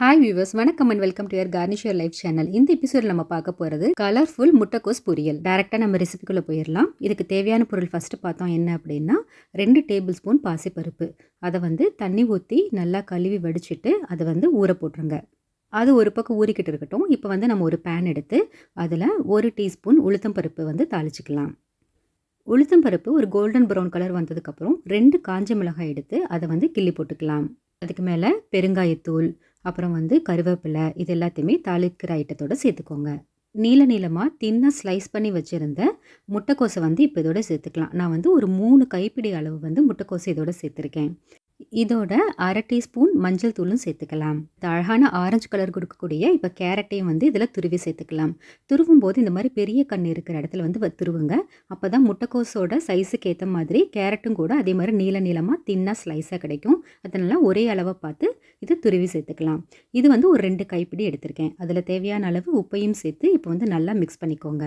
Hi viewers வணக்கம் and welcome to your கார்னிஷியர் life channel இந்த எபிசோட் நம்ம பார்க்க போகிறது கலர்ஃபுல் முட்டைக்கோஸ் பொரியல். டேரெக்டாக நம்ம ரெசிபிக்குள்ளே போயிடலாம் இதுக்கு தேவையான பொருள் ஃபஸ்ட்டு பார்த்தோம் என்ன அப்படின்னா ரெண்டு டேபிள் ஸ்பூன் பாசிப்பருப்பு. அதை வந்து தண்ணி ஊற்றி நல்லா கழுவி வடிச்சிட்டு அதை வந்து ஊற போட்டுருங்க. அது ஒரு பக்கம் ஊறிக்கிட்டு இருக்கட்டும். இப்போ வந்து நம்ம ஒரு பேன் எடுத்து அதில் ஒரு டீஸ்பூன் உளுத்தம் பருப்பு வந்து தாளிச்சிக்கலாம். உளுத்தம் பருப்பு ஒரு கோல்டன் ப்ரௌன் கலர் வந்ததுக்கப்புறம் ரெண்டு காஞ்ச மிளகாய் எடுத்து அதை வந்து கிள்ளி போட்டுக்கலாம். அதுக்கு மேலே பெருங்காயத்தூள் அப்புறம் வந்து கருவேப்பிலை இது எல்லாத்தையுமே தாளிக்கிற ஐட்டத்தோடு சேர்த்துக்கோங்க. நீல நீளமாக தின்னாக ஸ்லைஸ் பண்ணி வச்சுருந்த முட்டைக்கோசை வந்து இப்போ இதோட சேர்த்துக்கலாம். நான் வந்து ஒரு மூணு கைப்பிடி அளவு வந்து முட்டைக்கோசை இதோட சேர்த்துருக்கேன். இதோட அரை டீஸ்பூன் மஞ்சள் தூளும் சேர்த்துக்கலாம். இந்த அழகான ஆரஞ்சு கலர் கொடுக்கக்கூடிய இப்போ கேரட்டையும் வந்து இதில் துருவி சேர்த்துக்கலாம். துருவும் போது இந்த மாதிரி பெரிய கண் இருக்கிற இடத்துல வந்து துருவுங்க. அப்போ தான் முட்டைக்கோஸோட சைஸுக்கு ஏற்ற மாதிரி கேரட்டும் கூட அதே மாதிரி நீள நீளமாக தின்னாக ஸ்லைஸாக கிடைக்கும். அதனால் ஒரே அளவை பார்த்து இது துருவி சேர்த்துக்கலாம். இது வந்து ஒரு ரெண்டு கைப்பிடி எடுத்திருக்கேன். அதில் தேவையான அளவு உப்பையும் சேர்த்து இப்போ வந்து நல்லா மிக்ஸ் பண்ணிக்கோங்க.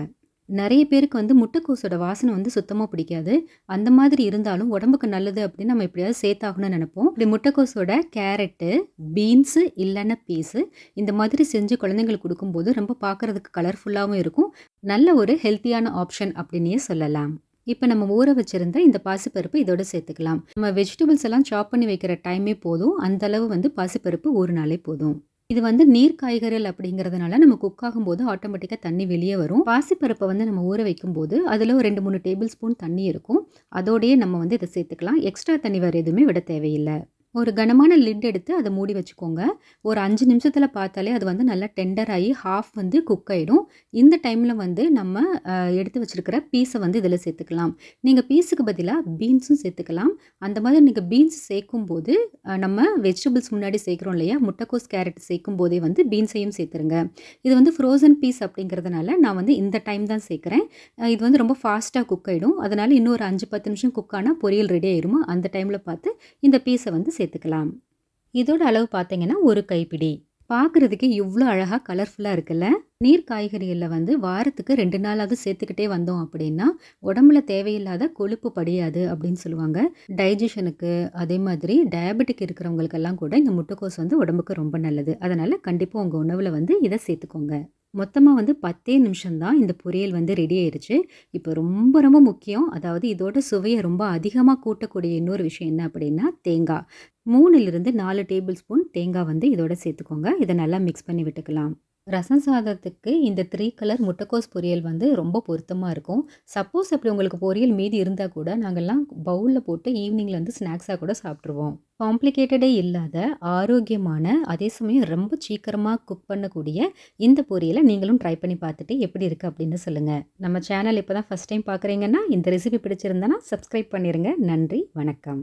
நிறைய பேருக்கு வந்து முட்டைக்கோஸோட வாசனை வந்து சுத்தமாக பிடிக்காது. அந்த மாதிரி இருந்தாலும் உடம்புக்கு நல்லது அப்படின்னு நம்ம எப்படியாவது சேர்த்தாகணும்னு நினைப்போம். இப்படி முட்டைக்கோஸோட கேரட்டு பீன்ஸு இல்லைன்னா பீஸு இந்த மாதிரி செஞ்சு குழந்தைங்களுக்கு கொடுக்கும்போது ரொம்ப பார்க்குறதுக்கு கலர்ஃபுல்லாகவும் இருக்கும். நல்ல ஒரு ஹெல்த்தியான ஆப்ஷன் அப்படின்னே சொல்லலாம். இப்போ நம்ம ஊற வச்சுருந்த இந்த பாசிப்பருப்பு இதோட சேர்த்துக்கலாம். நம்ம வெஜிடபிள்ஸ் எல்லாம் சாப் பண்ணி வைக்கிற டைமே போதும். அந்த அளவு வந்து பாசிப்பருப்பு ஒரு நாளே போதும். இது வந்து நீர் காய்கறிகள் அப்படிங்கிறதுனால நம்ம குக் ஆகும்போது ஆட்டோமேட்டிக்காக தண்ணி வெளியே வரும். பாசிப்பருப்பை வந்து நம்ம ஊற வைக்கும்போது அதில் ஒரு ரெண்டு மூணு டேபிள் ஸ்பூன் தண்ணி இருக்கும். அதோடையே நம்ம வந்து இதை சேர்த்துக்கலாம். எக்ஸ்ட்ரா தண்ணி வேறு எதுவுமே விட தேவையில்லை. ஒரு கனமான லிட் எடுத்து அதை மூடி வச்சுக்கோங்க. ஒரு அஞ்சு நிமிஷத்தில் பார்த்தாலே அது வந்து நல்லா டெண்டர் ஆகி ஹாஃப் வந்து குக் ஆகிடும் இந்த டைமில் வந்து நம்ம எடுத்து வச்சுருக்கிற பீஸை வந்து இதில் சேர்த்துக்கலாம். நீங்கள் பீஸுக்கு பதிலாக பீன்ஸும் சேர்த்துக்கலாம். அந்த மாதிரி நீங்கள் பீன்ஸ் சேர்க்கும் போது நம்ம வெஜிடபிள்ஸ் முன்னாடி சேர்க்குறோம் இல்லையா? முட்டைக்கோஸ் கேரட் சேர்க்கும் போதே வந்து பீன்ஸையும் சேர்த்துருங்க. இது வந்து ஃப்ரோசன் பீஸ் அப்படிங்கிறதுனால நான் வந்து இந்த டைம் தான் சேர்க்குறேன். இது வந்து ரொம்ப ஃபாஸ்ட்டாக குக் ஆகிடும் அதனால் இன்னும் ஒரு அஞ்சு பத்து நிமிஷம் குக் ஆனால் பொரியல் ரெடி ஆயிரும்? அந்த டைமில் பார்த்து இந்த பீஸை வந்து சேர்த்துக்கலாம். இதோட அளவு பார்த்தீங்கன்னா ஒரு கைப்பிடி. பார்க்குறதுக்கு இவ்வளோ அழகாக கலர்ஃபுல்லாக இருக்குல்ல? நீர் காய்கறிகளில் வந்து வாரத்துக்கு ரெண்டு நாளாவது சேர்த்துக்கிட்டே வந்தோம் அப்படின்னா உடம்புல தேவையில்லாத கொழுப்பு படியாது அப்படின்னு சொல்லுவாங்க. டைஜஷனுக்கு அதே மாதிரி டயபெட்டிக் இருக்கிறவங்களுக்கெல்லாம் கூட இந்த முட்டைக்கோஸ் வந்து உடம்புக்கு ரொம்ப நல்லது. அதனால் கண்டிப்பாக உங்கள் உணவில் வந்து இதை சேர்த்துக்கோங்க. மொத்தமாக வந்து பத்தே நிமிஷம்தான் இந்த பொரியல் வந்து ரெடி ஆயிடுச்சு இப்போ ரொம்ப ரொம்ப முக்கியம். அதாவது இதோட சுவையை ரொம்ப அதிகமாக கூட்டக்கூடிய இன்னொரு விஷயம் என்ன அப்படின்னா தேங்காய் மூணுலேருந்து நாலு டேபிள் ஸ்பூன் தேங்காய் வந்து இதோட சேர்த்துக்கோங்க. இதை நல்லா மிக்ஸ் பண்ணி விட்டுக்கலாம். ரசம் சாதத்துக்கு இந்த த்ரீ கலர் முட்டைக்கோஸ் பொரியல் வந்து ரொம்ப பொருத்தமாக இருக்கும். சப்போஸ் அப்படி உங்களுக்கு பொரியல் மீதி இருந்தால் கூட நாங்கள்லாம் பவுலில் போட்டு ஈவினிங்கில் வந்து ஸ்நாக்ஸாக கூட சாப்பிட்ருவோம் காம்ப்ளிகேட்டடே இல்லாத ஆரோக்கியமான அதே சமயம் ரொம்ப சீக்கிரமாக குக் பண்ணக்கூடிய இந்த பொரியலை நீங்களும் ட்ரை பண்ணி பார்த்துட்டு எப்படி இருக்குது அப்படின்னு சொல்லுங்கள் நம்ம சேனல் இப்போ தான் ஃபஸ்ட் டைம் பார்க்குறீங்கன்னா இந்த ரெசிபி பிடிச்சிருந்தனா சப்ஸ்கிரைப் பண்ணிடுங்க நன்றி வணக்கம்.